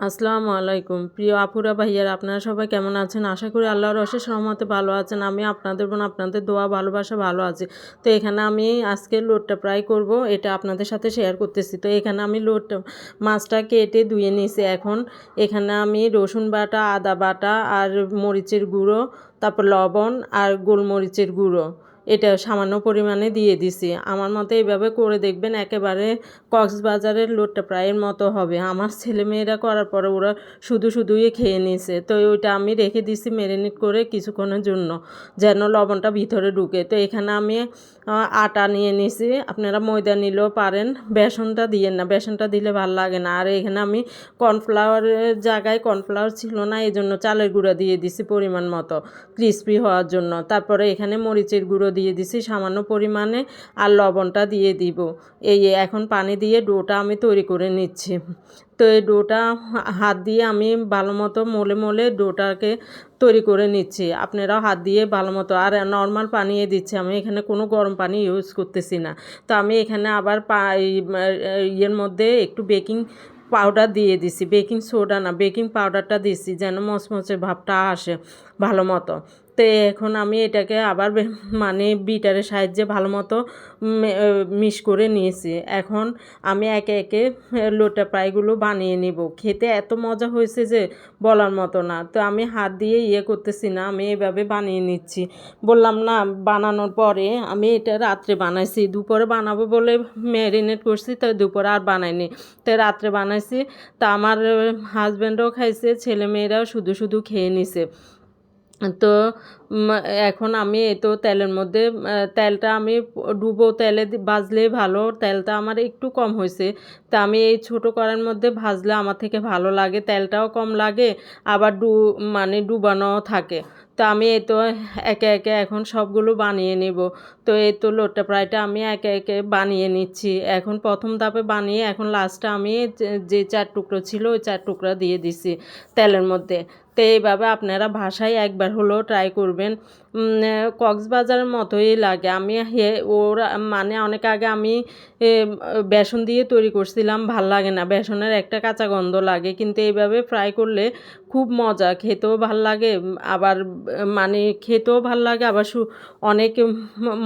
আসসালামু আলাইকুম। প্রিয় আপুরা, ভাইয়ার, আপনারা সবাই কেমন আছেন? আশা করি আল্লাহর অশেষ রহমতে ভালো আছেন। আমি আপনাদের বোন, আপনাদের দোয়া, ভালোবাসা ভালো আছে। তো এখানে আমি আজকে লোডটা প্রায় করব, এটা আপনাদের সাথে শেয়ার করতেছি। তো এখানে আমি লোডটা মাছটা কেটে ধুয়ে নিয়েছি। এখন এখানে আমি রসুন বাটা, আদা বাটা আর মরিচের গুঁড়ো, তারপর লবণ আর গোলমরিচের গুঁড়ো। এটা সামান্য পরিমাণে দিয়ে দিছি। আমার মতে এইভাবে করে দেখবেন একেবারে কক্সবাজারের লোটটা প্রায়ের মতো হবে। আমার ছেলেমেয়েরা করার পরে ওরা শুধু শুধুই খেয়ে নিয়েছে তো ওইটা আমি রেখে দিছি ম্যারিনেট করে কিছুক্ষণের জন্য, যেন লবণটা ভিতরে ঢুকে। তো এখানে আমি আটা নিয়ে নিছি। আপনারা ময়দা নিলেও পারেন, বেসনটা দিয়েন না। বেসনটা দিলে ভালো লাগে না। আর এখানে আমি কর্নফ্লাওয়ারের জায়গায় কর্নফ্লাওয়ার ছিল না এই জন্য চালের গুঁড়া দিয়ে দিছি পরিমাণ মতো, ক্রিস্পি হওয়ার জন্য। তারপরে এখানে মরিচের গুঁড়ো দিয়ে দিছি, সামান্য পরিমাণে আর লবণটা দিয়ে দিব। এই এখন পানি দিয়ে ডোটা আমি তৈরি করে নিচ্ছি। তো এই ডোটা হাত দিয়ে আমি ভালো মতো মলে মলে ডোটাকে তৈরি করে নিচ্ছি। আপনারাও হাত দিয়ে ভালো মতো। আর নর্মাল পানি দিচ্ছি। আমি এখানে কোনো গরম পানি ইউজ করতেছি না। তো আমি এখানে আবার ইয়ের মধ্যে একটু বেকিং পাউডার দিয়ে দিছি। বেকিং সোডা না, বেকিং পাউডারটা দিছি যেন মচমচে ভাবটা আসে ভালো মতো। তো এখন আমি এটাকে আবার মানে বিটারের সাহায্যে ভালো মতো মিশ করে নিয়েছি। এখন আমি একে একে লোটা প্রায়গুলো বানিয়ে নিব। খেতে এত মজা হয়েছে যে বলার মতো না। তো আমি হাত দিয়ে ইয়ে করতেছি না, আমি এভাবে বানিয়ে নিচ্ছি। বললাম, না, বানানোর পরে আমি এটা রাত্রে বানাইছি। দুপুরে বানাবো বলে ম্যারিনেট করছি, তো দুপুরে আর বানাইনি। তো রাত্রে বানাইছি। তা আমার হাজব্যান্ডও খাইছে ছেলে মেয়েরাও শুধু শুধু খেয়ে নিছে। তো এখন আমি এই তো তেলের মধ্যে তেলটা আমি ডুবো তেলে ভাজলে ভালো, তেলটা আমার একটু কম হয়েছে। তা আমি এই ছোটো করার মধ্যে ভাজলে আমার থেকে ভালো লাগে, তেলটাও কম লাগে, আবার ডু মানে ডুবানোও থাকে। তো আমি এই তো একে একে এখন সবগুলো বানিয়ে নেব। তো এই তো লোটটা প্রায়টা আমি একে একে বানিয়ে নিচ্ছি। এখন প্রথম ধাপে বানিয়ে এখন লাস্টে আমি যে চার টুকরো ছিল ওই চার টুকরা দিয়ে দিছি তেলের মধ্যে। তো এইভাবে আপনারা ভাষায় একবার হলেও ট্রাই করবেন। কক্সবাজারের মতোই লাগে। আমি ওর মানে অনেক আগে আমি বেসন দিয়ে তৈরি করছিলাম, ভালো লাগে না। বেসনের একটা কাঁচা গন্ধ লাগে। কিন্তু এইভাবে ফ্রাই করলে খুব মজা, খেতেও ভালো লাগে। আবার মানে খেতেও ভালো লাগে, আবার সু, অনেক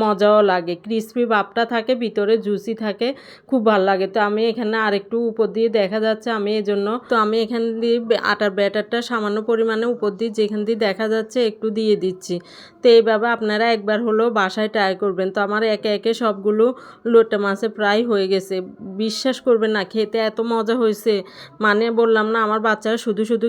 মজাও লাগে। ক্রিসপি ভাবটা থাকে, ভিতরে জুসি থাকে, খুব ভালো লাগে। তো আমি এখানে আরেকটু উপর দিয়ে দেখা যাচ্ছে, আমি এই জন্য তো আমি এখান দিয়ে আটার ব্যাটারটা সামান্য পরিমাণে উপর দিয়ে যেখান দিয়ে দেখা যাচ্ছে, একটু দিয়ে দিচ্ছি। তো এইভাবে আপনারা একবার হলেও বাসায় ট্রাই করবেন। তো আমার একে একে সবগুলো লোটে মাছে প্রায় হয়ে গেছে। বিশ্বাস করবেন না, খেতে এত মজা হয়েছে। মানে বললাম না, আমার বাচ্চারা শুধু শুধু